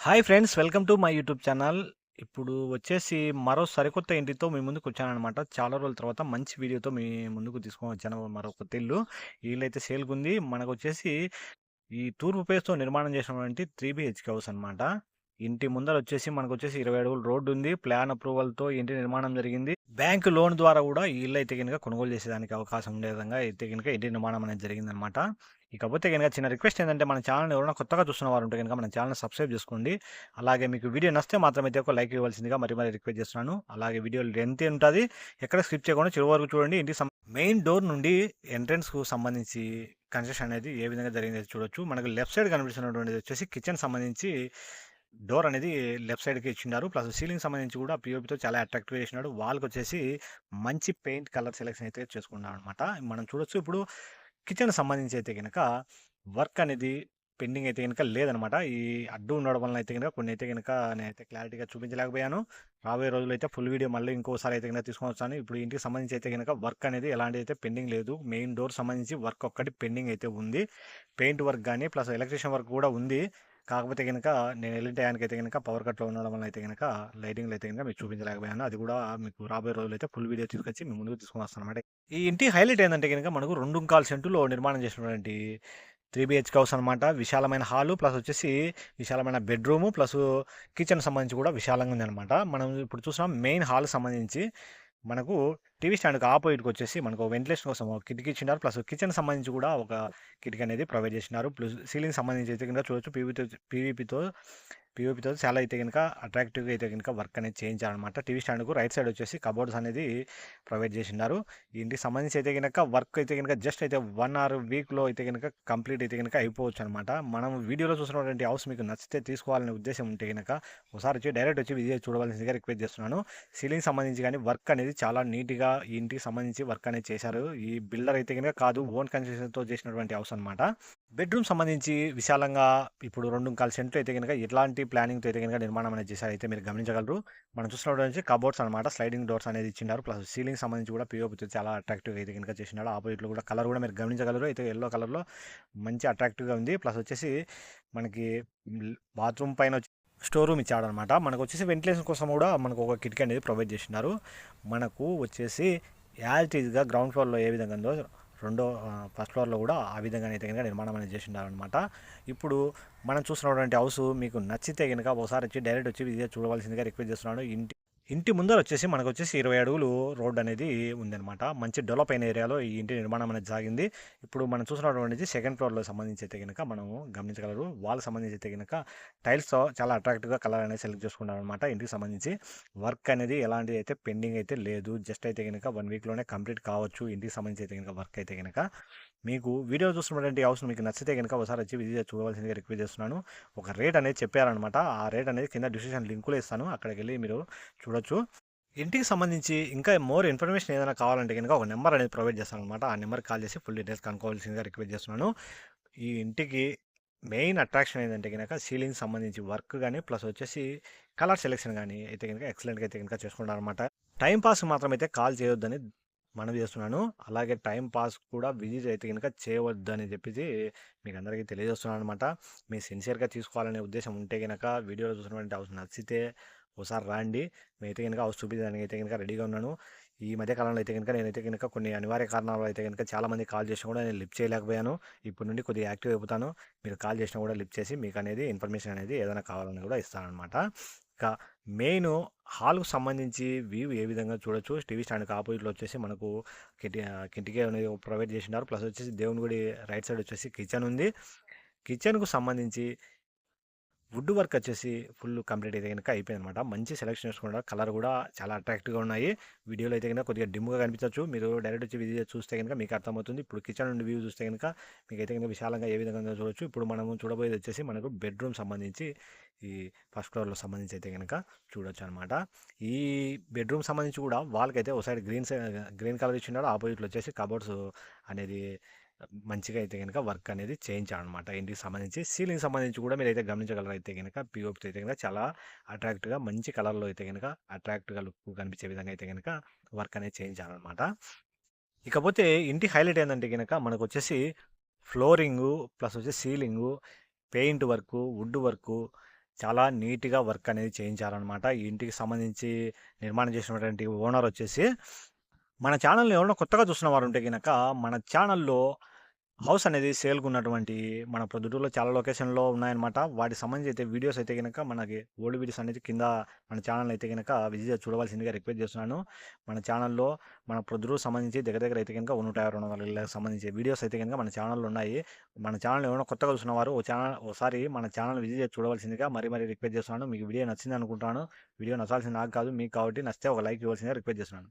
Hi friends welcome to my YouTube channel. ఇప్పుడు వచ్చేసి మరో సరికొత్త ఇంటితో మీ ముందుకు వచ్చానమాట చాలా రోజుల తర్వాత మంచి వీడియోతో మీ ముందుకు తీసుకొని వచ్చాను మరో కొత్త ఇల్లు ఈ సేల్గా ఉంది మనకు వచ్చేసి ఈ తూర్పు పేస్తో నిర్మాణం చేసినటువంటి త్రీ బిహెచ్కే హౌస్ అనమాట ఇంటి ముందర వచ్చేసి మనకు వచ్చేసి ఇరవై అడుగులు రోడ్డు ఉంది ప్లాన్ అప్రూవల్తో ఇంటి నిర్మాణం జరిగింది. బ్యాంక్ లోన్ ద్వారా కూడా ఈ ఇల్లు అయితే కనుక కొనుగోలు చేసేదానికి అవకాశం ఉండే విధంగా అయితే కనుక ఇంటి నిర్మాణం అనేది జరిగిందనమాట ఇకపోతే కనుక చిన్న రిక్వెస్ట్ ఏంటంటే మన ఛానల్ ఎవరైనా కొత్తగా చూస్తున్న వారు ఉంటే కనుక మన ఛానల్ సబ్స్క్రైబ్ చేసుకోండి. అలాగే మీకు వీడియో నచ్చితే మాత్రమైతే ఒక లైక్ ఇవ్వాల్సిందిగా మరి మరి రిక్వెస్ట్ చేస్తున్నాను. అలాగే వీడియో లెంత్ ఉంటుంది. ఎక్కడ స్కిప్ చేయకుండా చివరి వరకు చూడండి. ఇంటి మెయిన్ డోర్ నుండి ఎంట్రన్స్కు సంబంధించి కన్స్ట్రక్షన్ అనేది ఏ విధంగా జరిగింది చూడొచ్చు. మనకు లెఫ్ట్ సైడ్ కనిపిస్తున్నటువంటిది వచ్చేసి కిచెన్ సంబంధించి డోర్ అనేది లెఫ్ట్ సైడ్కి ఇచ్చినారు ప్లస్ సీలింగ్ సంబంధించి కూడా పిఓపితో చాలా అట్రాక్టివ్ చేసినాడు. వాళ్ళకి వచ్చేసి మంచి పెయింట్ కలర్ సెలెక్షన్ అయితే చేసుకున్నాడు అనమాట మనం చూడొచ్చు ఇప్పుడు కిచెన్ సంబంధించి అయితే కనుక వర్క్ అనేది పెండింగ్ అయితే కనుక లేదనమాట. ఈ అడ్డు ఉండడం వలన అయితే కనుక కొన్ని అయితే కనుక నేనైతే క్లారిటీగా చూపించలేకపోయాను. రాబోయే రోజులు అయితే ఫుల్ వీడియో మళ్ళీ ఇంకోసారి అయితే కనుక తీసుకొని వచ్చాను ఇప్పుడు ఇంటికి సంబంధించి అయితే కనుక వర్క్ అనేది ఎలాంటి అయితే పెండింగ్ లేదు. మెయిన్ డోర్ సంబంధించి వర్క్ ఒక్కటి పెండింగ్ అయితే ఉంది. పెయింట్ వర్క్ కానీ ప్లస్ ఎలక్ట్రీషియన్ వర్క్ కూడా ఉంది. కాకపోతే కనుక నేను వెళ్ళిన టయానికి అయితే కనుక పవర్ కట్లో ఉండడం వల్ల అయితే కనుక లైటింగ్లు అయితే కనుక మీకు చూపించలేకపోయాను. అది కూడా మీకు రాబోయే రోజులు అయితే ఫుల్ వీడియో తీసుకొచ్చి మీ ముందుకు తీసుకొని వస్తాను అనమాట ఈ ఇంటి హైలైట్ ఏంటంటే కనుక మనకు రెండు కాల్ సెంటులో నిర్మాణం చేసినటువంటి త్రీ బిహెచ్కే హౌస్ అనమాట విశాలమైన హాలు ప్లస్ వచ్చేసి విశాలమైన బెడ్రూము ప్లస్ కిచెన్ సంబంధించి కూడా విశాలంగా ఉంది అనమాట మనం ఇప్పుడు చూసినాం మెయిన్ హాల్ సంబంధించి మనకు టీవీ స్టాండ్కి ఆపోజిట్కి వచ్చేసి మనకు వెంటిలేషన్ కోసం ఒక కిటికీ ఇచ్చినారు ప్లస్ కిచెన్ సంబంధించి కూడా ఒక కిటికీ అనేది ప్రొవైడ్ చేసినారు. ప్లస్ సీలింగ్ సంబంధించి అయితే కనుక చూడొచ్చు. పీవీతో పీవీపీతో పీవీపీతో చాలా అయితే కనుక అట్రాక్టివ్గా అయితే కనుక వర్క్ అనేది చేయించారనమాట టీవీ స్టాండ్కు రైట్ సైడ్ వచ్చేసి కబోర్డ్స్ అనేది ప్రొవైడ్ చేసినారు ఇంటికి సంబంధించి అయితే కనుక వర్క్ అయితే కనుక జస్ట్ అయితే వన్ అవర్ వీక్లో అయితే కనుక కంప్లీట్ అయితే కనుక అయిపోవచ్చు అనమాట మనం వీడియోలో చూసినటువంటి హౌస్ మీకు నచ్చితే తీసుకోవాలనే ఉద్దేశం ఉంటే కనుక ఒకసారి వచ్చి డైరెక్ట్ వచ్చి విజయ్ చూడవలసిందిగా రిక్వెస్ట్ చేస్తున్నాను. సీలింగ్ సంబంధించి కానీ వర్క్ అనేది చాలా నీట్గా ఇంటికి సంబంధించి వర్క్ అనేది చేశారు. ఈ బిల్డర్ అయితే కనుక కాదు ఓన్ కన్స్ట్రక్షన్తో చేసినటువంటి హౌస్ అనమాట బెడ్రూమ్ సంబంధించి విశాలంగా ఇప్పుడు రెండు కాల్ సెంట్లు అయితే కనుక ఎలాంటి ప్లానింగ్తో అయితే కనుక నిర్మాణం అనేది చేశారు అయితే మీరు గమనించగలరు. మనం చూసినటువంటి కబోర్డ్స్ అనమాట స్లైడింగ్ డోర్స్ అనేది ఇచ్చినారు. ప్లస్ సీలింగ్ సంబంధించి కూడా పిఓపితో చాలా అట్రాక్టివ్గా అయితే కనుక చేసినాడు ఆపోజిట్లో కూడా కలర్ కూడా మీరు గమనించగలరు. అయితే ఎల్లో కలర్లో మంచి అట్రాక్టివ్గా ఉంది. ప్లస్ వచ్చేసి మనకి బాత్రూమ్ పైన స్టోర్ రూమ్ ఇచ్చాడనమాట మనకు వచ్చేసి వెంటిలేషన్ కోసం కూడా మనకు ఒక కిటికీ అనేది ప్రొవైడ్ చేసినారు. మనకు వచ్చేసి యాజ్ ఈజ్గా గ్రౌండ్ ఫ్లోర్లో ఏ విధంగా ఉందో రెండో ఫస్ట్ ఫ్లోర్లో కూడా ఆ విధంగా అయితే కనుక నిర్మాణం అనేది చేసిండారనమాట. ఇప్పుడు మనం చూస్తున్నటువంటి హౌస్ మీకు నచ్చితే కనుక ఒకసారి వచ్చి డైరెక్ట్ వచ్చి ఇదే చూడవలసిందిగా రిక్వెస్ట్ చేస్తున్నాను. ఇంటి ఇంటి ముందర వచ్చేసి మనకు వచ్చేసి ఇరవై అడుగులు రోడ్ అనేది ఉందన్నమాట. మంచి డెవలప్ అయిన ఏరియాలో ఈ ఇంటి నిర్మాణం అనేది సాగింది. ఇప్పుడు మనం చూసినటువంటిది సెకండ్ ఫ్లోర్లో సంబంధించి అయితే కనుక మనం గమనించగలరు. వాళ్ళకి సంబంధించి అయితే కనుక టైల్స్తో చాలా అట్రాక్టివ్గా కలర్ అనేది సెలెక్ట్ చేసుకున్నారు అనమాట ఇంటికి సంబంధించి. వర్క్ అనేది ఎలాంటిది అయితే పెండింగ్ అయితే లేదు. జస్ట్ అయితే కనుక వన్ వీక్లోనే కంప్లీట్ కావచ్చు ఇంటికి సంబంధించి అయితే కనుక వర్క్ అయితే కనుక మీకు వీడియో చూస్తున్నటువంటి అవసరం మీకు నచ్చితే కనుక ఒకసారి వచ్చి విజిట్ చూడవలసిందిగా రిక్వెస్ట్ చేస్తున్నాను. ఒక రేట్ అనేది చెప్పారనమాట ఆ రేట్ అనేది కింద డిస్క్రిప్షన్ లింకులు ఇస్తాను. అక్కడికి వెళ్ళి మీరు చూడొచ్చు. ఇంటికి సంబంధించి ఇంకా మోర్ ఇన్ఫర్మేషన్ ఏదైనా కావాలంటే కనుక ఒక నెంబర్ అనేది ప్రొవైడ్ చేస్తాను అనమాట ఆ నెంబర్ కాల్ చేసి ఫుల్ డీటెయిల్స్ కనుక్కోవాల్సిందిగా రిక్వెస్ట్ చేస్తున్నాను. ఈ ఇంటికి మెయిన్ అట్రాక్షన్ ఏంటంటే కనుక సీలింగ్ సంబంధించి వర్క్ కానీ ప్లస్ వచ్చేసి కలర్ సెలెక్షన్ కానీ అయితే కనుక ఎక్సలెంట్గా అయితే కనుక చేసుకుంటారు అనమాట టైం పాస్ మాత్రం అయితే కాల్ చేయొద్దని మనవి చేస్తున్నాను. అలాగే టైం పాస్ కూడా విజిట్ అయితే కనుక అని చెప్పేసి మీకు అందరికీ తెలియజేస్తున్నాను అనమాట మీ సిన్సియర్గా తీసుకోవాలనే ఉద్దేశం ఉంటే కనుక వీడియోలో చూసినటువంటి హౌస్ నచ్చితే ఒకసారి రాండి. అయితే కనుక హౌస్ చూపించడానికి అయితే కనుక రెడీగా ఉన్నాను. ఈ మధ్య కాలంలో అయితే కనుక నేనైతే కనుక కొన్ని అనివార్య కారణాలు అయితే కనుక చాలామంది కాల్ చేసినా కూడా నేను లిఫ్ట్ చేయలేకపోయాను. ఇప్పటి నుండి కొద్దిగా యాక్టివ్ అయిపోతాను. మీరు కాల్ చేసినా కూడా లిఫ్ట్ చేసి మీకు అనేది ఇన్ఫర్మేషన్ అనేది ఏదైనా కావాలని కూడా ఇస్తానమాట ఇంకా మెయిన్ హాల్కు సంబంధించి వ్యూ ఏ విధంగా చూడొచ్చు టీవీ స్టాండ్కి ఆపోజిట్లో వచ్చేసి మనకు కిటి కిటికీ అనేది ప్రొవైడ్ చేసినారు ప్లస్ వచ్చేసి దేవుని గుడి రైట్ సైడ్ వచ్చేసి కిచెన్ ఉంది. కిచెన్కు సంబంధించి వుడ్ వర్క్ వచ్చేసి ఫుల్ కంప్లీట్ అయితే కనుక అయిపోయింది అనమాట మంచి సెలెక్షన్ చేసుకున్నాడు కలర్ కూడా చాలా అట్రాక్టివ్గా ఉన్నాయి. వీడియోలో అయితే కనుక కొద్దిగా డిమ్గా కనిపించవచ్చు మీరు డైరెక్ట్ వచ్చి విజిట్ చూస్తే కనుక మీకు అర్థమవుతుంది. ఇప్పుడు కిచెన్ నుండి వ్యూ చూస్తే కనుక మీకు అయితే కనుక విశాలంగా ఏ విధంగా చూడొచ్చు. ఇప్పుడు మనము చూడబోయేది వచ్చేసి మనకు బెడ్రూమ్ సంబంధించి ఈ ఫస్ట్ ఫ్లోర్లో సంబంధించి అయితే కనుక చూడొచ్చు అనమాట ఈ బెడ్రూమ్ సంబంధించి కూడా వాళ్ళకైతే ఒక సైడ్ గ్రీన్ గ్రీన్ కలర్ ఇచ్చినాడు ఆపోజిట్లో వచ్చేసి కబోర్డ్స్ అనేది మంచిగా అయితే కనుక వర్క్ అనేది చేయించాడనమాట ఇంటికి సంబంధించి సీలింగ్ సంబంధించి కూడా మీరు అయితే గమనించగలరు అయితే కనుక పిఓపి అయితే కనుక చాలా అట్రాక్ట్గా మంచి కలర్లో అయితే కనుక అట్రాక్ట్గా లుక్ కనిపించే విధంగా అయితే కనుక వర్క్ అనేది చేయించాలన్నమాట ఇకపోతే ఇంటి హైలైట్ ఏంటంటే కనుక మనకు వచ్చేసి ఫ్లోరింగు ప్లస్ వచ్చేసి ceiling paint work wood work చాలా నీట్‌గా వర్క్ అనేది చేయించారనమాట. ఈ ఇంటికి సంబంధించి నిర్మాణం చేసినటువంటి ఓనర్ వచ్చేసి మన ఛానల్‌ని ఎవరైనా కొత్తగా చూసిన వారు ఉంటే గనక మన ఛానల్‌లో హౌస్ అనేది సేల్‌కున్నటువంటి మన ప్రొద్దుటూరులో చాలా లొకేషన్‌లో ఉన్నాయన్నమాట. వాటికి సంబంధించి అయితే వీడియోస్ అయితే గనక మనకి ఓల్డ్ వీడియోస్ అనేది కింద మన ఛానల్ అయితే గనక విజిట్ చూడవలసిందిగా రిక్వెస్ట్ చేస్తున్నాను. మన ఛానల్‌లో మన ప్రొద్దుటూరు సంబంధించి దగ్గర దగ్గర అయితే కనుక నూట రెండు వందల సంబంధించి వీడియోస్ అయితే గనక మన ఛానల్‌లో ఉన్నాయి. మన ఛానల్ ఏమైనా కొత్తగా చూసిన వారు ఓ ఛానల్ ఓసారి మన ఛానల్ విజిట్ చూడవలసిందిగా మరీ మరీ రిక్వెస్ట్ చేస్తున్నాను. మీకు వీడియో నచ్చింది అనుకుంటున్నాను. వీడియో నచ్చాల్సింది నాకు కాదు మీకు కాబట్టి నచ్చితే ఒక లైక్ ఇవ్వాల్సిందిగా రిక్వెస్ట్ చేస్తున్నాను.